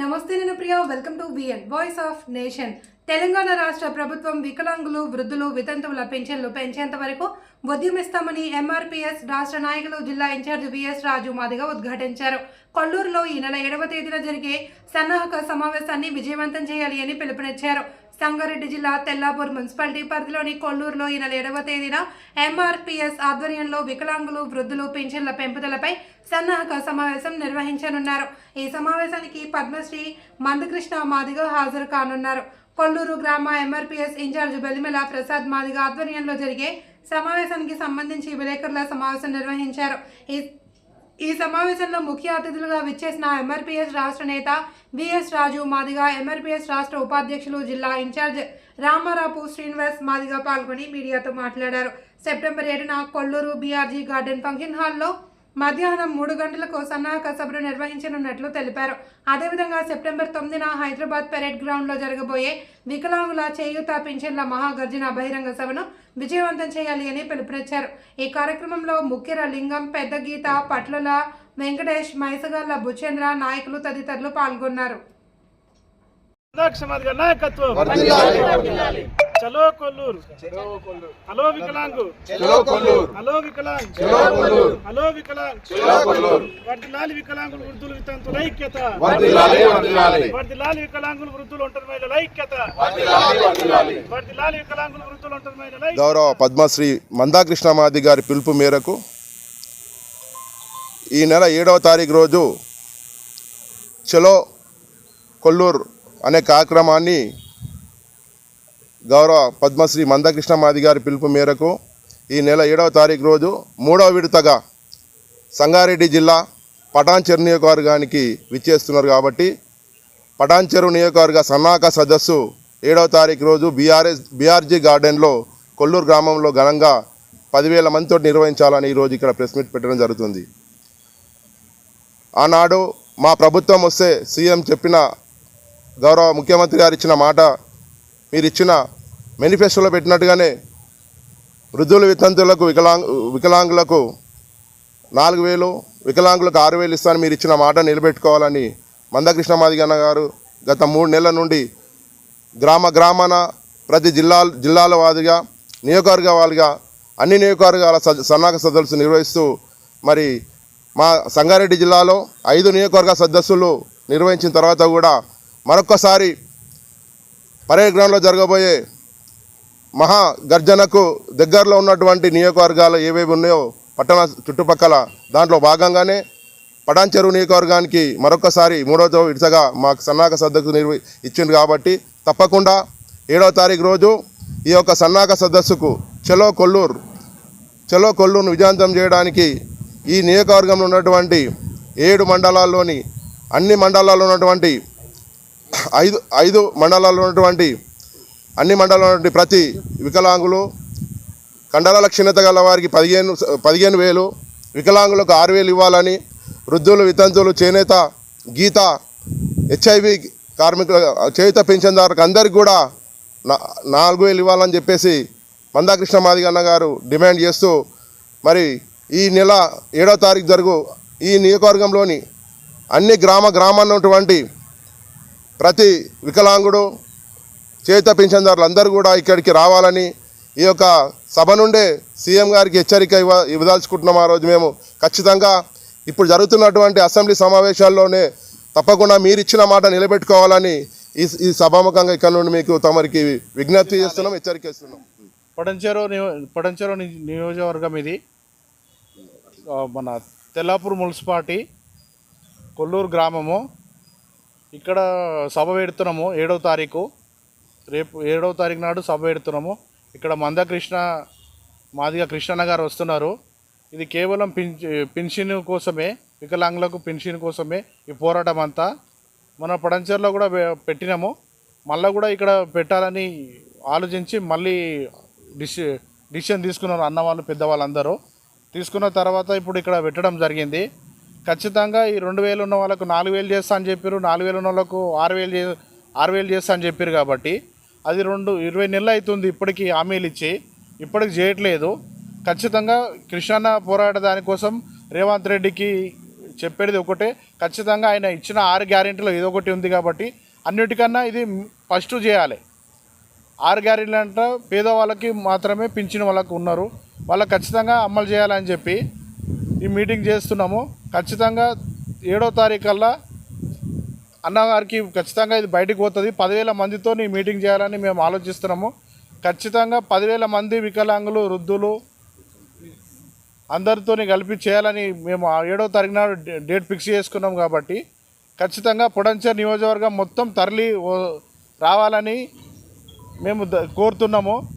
నమస్తే నేను Priya welcome to VN voice of nation Telangana రాష్ట్ర ప్రభుత్వం వికలాంగులు వృద్ధులు వితంతువుల పెన్షన్లు పెంచేంత వరకు ఉద్యమిస్తామని ఎంఆర్పీఎస్ రాష్ట్ర నాయకులు జిల్లా ఇన్ఛార్జ్ విఎస్ రాజు మాదిగా ఉద్ఘాటించారు. కొల్లూరులో ఈ నెల ఏడవ తేదీన జరిగే సన్నాహక సమావేశాన్ని విజయవంతం చేయాలి అని పిలుపునిచ్చారు. సంగారెడ్డి జిల్లా తెల్లాపూర్ మున్సిపాలిటీ పరిధిలోని కొల్లూరులో ఈ నెల ఏడవ తేదీన ఎంఆర్పిఎస్ ఆధ్వర్యంలో వికలాంగులు వృద్ధులు పింఛన్ల పెంపుదలపై సన్నాహక సమావేశం నిర్వహించనున్నారు. ఈ సమావేశానికి పద్మశ్రీ మందకృష్ణ మాదిగ హాజరు కానున్నారు. కొల్లూరు గ్రామ ఎంఆర్పీఎస్ ఇన్ఛార్జ్ బెలిమెల ప్రసాద్ మాదిగ ఆధ్వర్యంలో జరిగే సమావేశానికి సంబంధించి విలేకరుల సమావేశం నిర్వహించారు. ఈ ఈ సమావేశంలో ముఖ్య అతిథులుగా విచ్చేసిన ఎంఆర్పీఎస్ రాష్ట్ర నేత విఎస్ రాజు మాదిగా ఎంఆర్పీఎస్ రాష్ట్ర ఉపాధ్యక్షులు జిల్లా ఇన్ఛార్జ్ రామారాపు శ్రీనివాస్ మాదిగా పాల్గొని మీడియాతో మాట్లాడారు. సెప్టెంబర్ ఏడున కొల్లూరు బీఆర్జీ గార్డెన్ ఫంక్షన్ హాల్లో మధ్యాహ్నం మూడు గంటలకు సన్నాహక సభను నిర్వహించనున్నట్లు తెలిపారు. అదేవిధంగా సెప్టెంబర్ తొమ్మిదిన హైదరాబాద్ పెరేడ్ గ్రౌండ్లో జరగబోయే వికలాంగుల చేయూత పింఛన్ల మహాగర్జన బహిరంగ సభను విజయవంతం చేయాలి అని పిలుపునిచ్చారు. ఈ కార్యక్రమంలో ముఖ్యర లింగం పెద్ద గీత పట్లల వెంకటేష్ మైసగాళ్ళ బుచేంద్ర నాయకులు తదితరులు పాల్గొన్నారు. నాయకత్వం చలో కొల్లూరు. హలో వికలాంగు. హలో వికలాంగ్. హలో వికలాంగ్. వర్దిలాలి వికలాంగులు వృద్ధులు వితంతుల ఐక్యత వర్దిలాలి వికలాంగులు వృద్ధులు ఒంటరి మహిళల ఐక్యత వర్దిలాలి వికలాంగులు వృద్ధులు ఒంటరి మహిళల ఐక్యత గౌరవ పద్మశ్రీ మందాకృష్ణ మాది గారి పిలుపు మేరకు ఈ నెల ఏడవ తారీఖు రోజు చలో కొల్లూరు అనే కార్యక్రమాన్ని గౌరవ పద్మశ్రీ మందకృష్ణ మాది గారి పిలుపు మేరకు ఈ నెల ఏడవ తారీఖు రోజు మూడవ విడతగా సంగారెడ్డి జిల్లా పటాన్చెరు నియోజకవర్గానికి విచ్చేస్తున్నారు కాబట్టి పటాన్చెరు నియోజకవర్గ సన్నాహక సదస్సు ఏడవ తారీఖు రోజు బీఆర్ఎస్ బీఆర్జీ గార్డెన్లో కొల్లూరు గ్రామంలో ఘనంగా పదివేల మందితో నిర్వహించాలని ఈరోజు ఇక్కడ ప్రెస్ మీట్ పెట్టడం జరుగుతుంది. ఆనాడు మా ప్రభుత్వం వస్తే సీఎం చెప్పిన గౌరవ ముఖ్యమంత్రి గారు ఇచ్చిన మాట మీరు ఇచ్చిన మేనిఫెస్టోలో పెట్టినట్టుగానే వృద్ధుల వితంతులకు వికలాంగ్ వికలాంగులకు నాలుగు వేలు వికలాంగులకు ఆరు వేలు ఇస్తాను మీరు ఇచ్చిన మాట నిలబెట్టుకోవాలని మందకృష్ణ మాదిగన్న గారు గత మూడు నెలల నుండి గ్రామ గ్రామాన ప్రతి జిల్లా జిల్లాల వారిగా నియోజకవర్గ వారిగా అన్ని నియోజకవర్గాల స- సన్నాహక సదస్సు నిర్వహిస్తూ మరి మా సంగారెడ్డి జిల్లాలో ఐదు నియోజకవర్గ సదస్సులు నిర్వహించిన తర్వాత కూడా మరొక్కసారి పరేడ్ గ్రౌండ్లో జరగబోయే మహా గర్జనకు దగ్గరలో ఉన్నటువంటి నియోజకవర్గాలు ఏవేవి ఉన్నాయో పట్టణ చుట్టుపక్కల దాంట్లో భాగంగానే పటాన్ చెరువు నియోజకవర్గానికి మరొకసారి మూడవ విడతగా మాకు సన్నాహక సదస్సు నిర్వ ఇచ్చింది కాబట్టి తప్పకుండా ఏడవ తారీఖు రోజు ఈ యొక్క సన్నాహక సదస్సుకు చెలో కొల్లూరు చెలో కొల్లూరును విజయవంతం చేయడానికి ఈ నియోజకవర్గంలో ఉన్నటువంటి ఏడు మండలాల్లోని అన్ని మండలాల్లో ఉన్నటువంటి ఐదు ఐదు మండలాల్లో ఉన్నటువంటి అన్ని మండలాల్లో ఉన్నటువంటి ప్రతి వికలాంగులు కండరాల క్షీణత గల వారికి పదిహేను పదిహేను వేలు వికలాంగులకు ఆరు వేలు ఇవ్వాలని వృద్ధులు వితంతువులు చేనేత గీత హెచ్ఐవి కార్మికుల చేయుత పెన్షన్దారులకు అందరికి కూడా నా- నాలుగు వేలు ఇవ్వాలని చెప్పేసి మందాకృష్ణ మాదిగన్న గారు డిమాండ్ చేస్తూ మరి ఈ నెల ఏడో తారీఖు జరుగు ఈ నియోజకవర్గంలోని అన్ని గ్రామ గ్రామాల్లో ఉన్నటువంటి ప్రతి వికలాంగుడు చేత పింఛన్దారులందరూ కూడా ఇక్కడికి రావాలని ఈ యొక్క సభ నుండే సీఎం గారికి హెచ్చరిక ఇవ్వ ఇవ్వదలుచుకుంటున్నాం ఆ రోజు మేము. ఖచ్చితంగా ఇప్పుడు జరుగుతున్నటువంటి అసెంబ్లీ సమావేశాల్లోనే తప్పకుండా మీరు ఇచ్చిన మాట నిలబెట్టుకోవాలని ఈ ఈ సభాముఖంగా ఇక్కడ నుండి మీకు తమరికి విజ్ఞప్తి చేస్తున్నాం హెచ్చరిక ఇస్తున్నాం పడంచెరు నియో- పడంచెరు నియోజకవర్గం ఇది. మన తెల్లాపూర్ మున్సిపాలిటీ కొల్లూరు గ్రామము. ఇక్కడ సభ పెడుతున్నాము ఏడవ తారీఖు. రేపు ఏడవ తారీఖు నాడు సభ పెడుతున్నాము. ఇక్కడ మందకృష్ణ మాదిగ కృష్ణన్న గారు వస్తున్నారు. ఇది కేవలం పెన్షన్ కోసమే వికలాంగులకు పెన్షన్ కోసమే ఈ పోరాటం అంతా. మన పడంచర్లో కూడా పెట్టినాము. మళ్ళీ కూడా ఇక్కడ పెట్టాలని ఆలోచించి మళ్ళీ డిసి డిసిషన్ తీసుకున్నారు అన్నవాళ్ళు పెద్దవాళ్ళందరూ. తీసుకున్న తర్వాత ఇప్పుడు ఇక్కడ పెట్టడం జరిగింది. ఖచ్చితంగా ఈ రెండు వేలు ఉన్న వాళ్ళకు నాలుగు వేలు చేస్తా అని చెప్పారు నాలుగు వేలు ఉన్న వాళ్ళకు ఆరు వేలు చే ఆరు వేలు చేస్తా అని చెప్పారు కాబట్టి అది రెండు ఇరవై నెలలు అవుతుంది ఇప్పటికీ హామీలు ఇచ్చి ఇప్పటికి చేయట్లేదు. ఖచ్చితంగా కృష్ణన్న పోరాట దానికోసం రేవంత్ రెడ్డికి చెప్పేది ఒకటే ఖచ్చితంగా ఆయన ఇచ్చిన ఆరు గ్యారెంటీలో ఏదో ఒకటి ఉంది కాబట్టి అన్నిటికన్నా ఇది ఫస్ట్ చేయాలి. ఆరు గ్యారెంటీలు అంటే పేదవాళ్ళకి మాత్రమే పింఛన్ వాళ్ళకు ఉన్నారు. వాళ్ళకి ఖచ్చితంగా అమలు చేయాలని చెప్పి ఈ మీటింగ్ చేస్తున్నాము. ఖచ్చితంగా ఏడో తారీఖల్లా అన్నగారికి ఖచ్చితంగా ఇది బయటకు పోతుంది. పదివేల మందితో ఈ మీటింగ్ చేయాలని మేము ఆలోచిస్తున్నాము. ఖచ్చితంగా పదివేల మంది వికలాంగులు వృద్ధులు అందరితో కలిపి చేయాలని మేము ఆ ఏడో తారీఖు నాడు డేట్ ఫిక్స్ చేసుకున్నాం కాబట్టి ఖచ్చితంగా పొడంచర్ నియోజకవర్గం మొత్తం తరలి రావాలని మేము కోరుతున్నాము.